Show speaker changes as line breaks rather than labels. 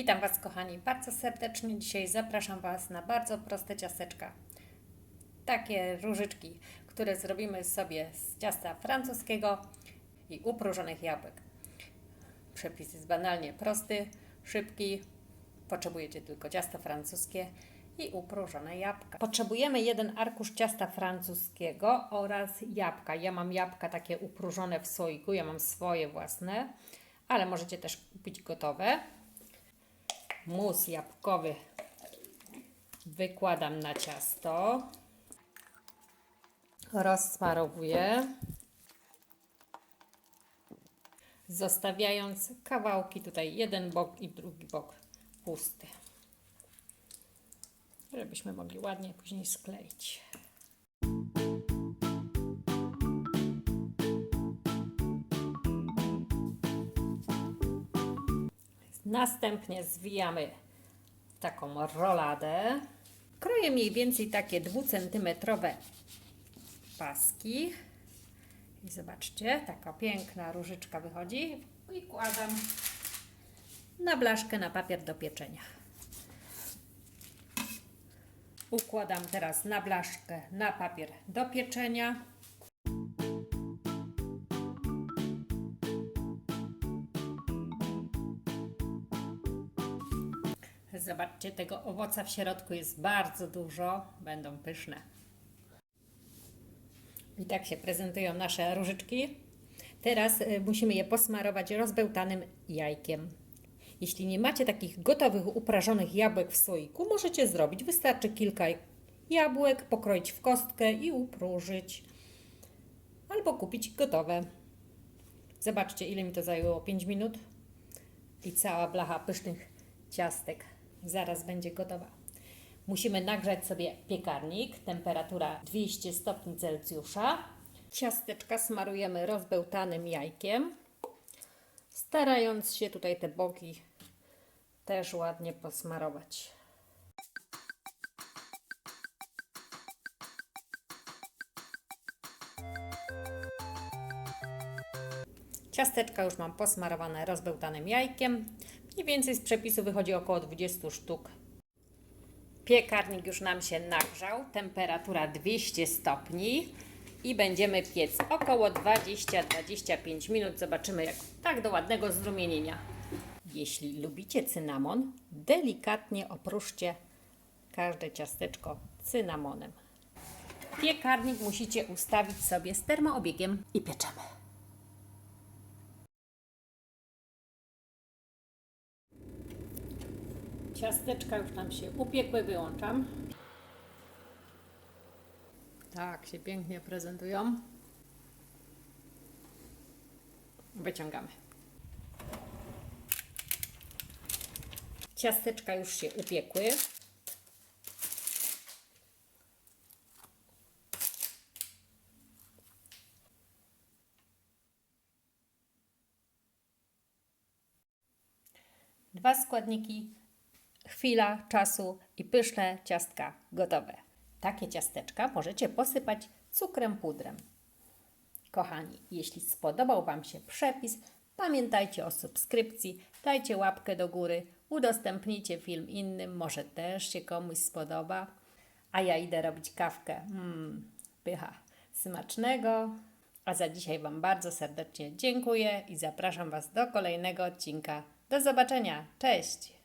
Witam Was, kochani, bardzo serdecznie. Dzisiaj zapraszam Was na bardzo proste ciasteczka. Takie różyczki, które zrobimy sobie z ciasta francuskiego i upróżonych jabłek. Przepis jest banalnie prosty, szybki. Potrzebujecie tylko ciasto francuskie i upróżone jabłka. Potrzebujemy jeden arkusz ciasta francuskiego oraz jabłka. Ja mam jabłka takie upróżone w słoiku, ja mam swoje własne, ale możecie też kupić gotowe. Mus jabłkowy wykładam na ciasto. Rozsmarowuję. Zostawiając kawałki tutaj jeden bok i drugi bok pusty. Żebyśmy mogli ładnie później skleić. Następnie zwijamy taką roladę. Kroję mniej więcej takie dwucentymetrowe paski. I zobaczcie, taka piękna różyczka wychodzi. I kładam na blaszkę na papier do pieczenia. Układam teraz na blaszkę na papier do pieczenia. Zobaczcie, tego owoca w środku jest bardzo dużo, będą pyszne. I tak się prezentują nasze różyczki. Teraz y, musimy je posmarować rozbełtanym jajkiem. Jeśli nie macie takich gotowych, uprażonych jabłek w słoiku, możecie zrobić. Wystarczy kilka jabłek, pokroić w kostkę i upróżyć. Albo kupić gotowe. Zobaczcie, ile mi to zajęło 5 minut. I cała blacha pysznych ciastek zaraz będzie gotowa. Musimy nagrzać sobie piekarnik, temperatura 200 stopni Celsjusza. Ciasteczka smarujemy rozbełtanym jajkiem, starając się tutaj te boki też ładnie posmarować. Ciasteczka już mam posmarowane rozbełtanym jajkiem. Mniej więcej z przepisu wychodzi około 20 sztuk. Piekarnik już nam się nagrzał, temperatura 200 stopni i będziemy piec około 20-25 minut. Zobaczymy jak tak do ładnego zrumienienia. Jeśli lubicie cynamon, delikatnie opróżcie każde ciasteczko cynamonem. Piekarnik musicie ustawić sobie z termoobiegiem i pieczemy. Ciasteczka już nam się upiekły, wyłączam. Tak się pięknie prezentują. Wyciągamy. Ciasteczka już się upiekły. Dwa składniki chwila czasu i pyszne ciastka gotowe. Takie ciasteczka możecie posypać cukrem pudrem. Kochani, jeśli spodobał Wam się przepis, pamiętajcie o subskrypcji, dajcie łapkę do góry, udostępnijcie film innym, może też się komuś spodoba. A ja idę robić kawkę. Mmm, pycha. Smacznego. A za dzisiaj Wam bardzo serdecznie dziękuję i zapraszam Was do kolejnego odcinka. Do zobaczenia. Cześć!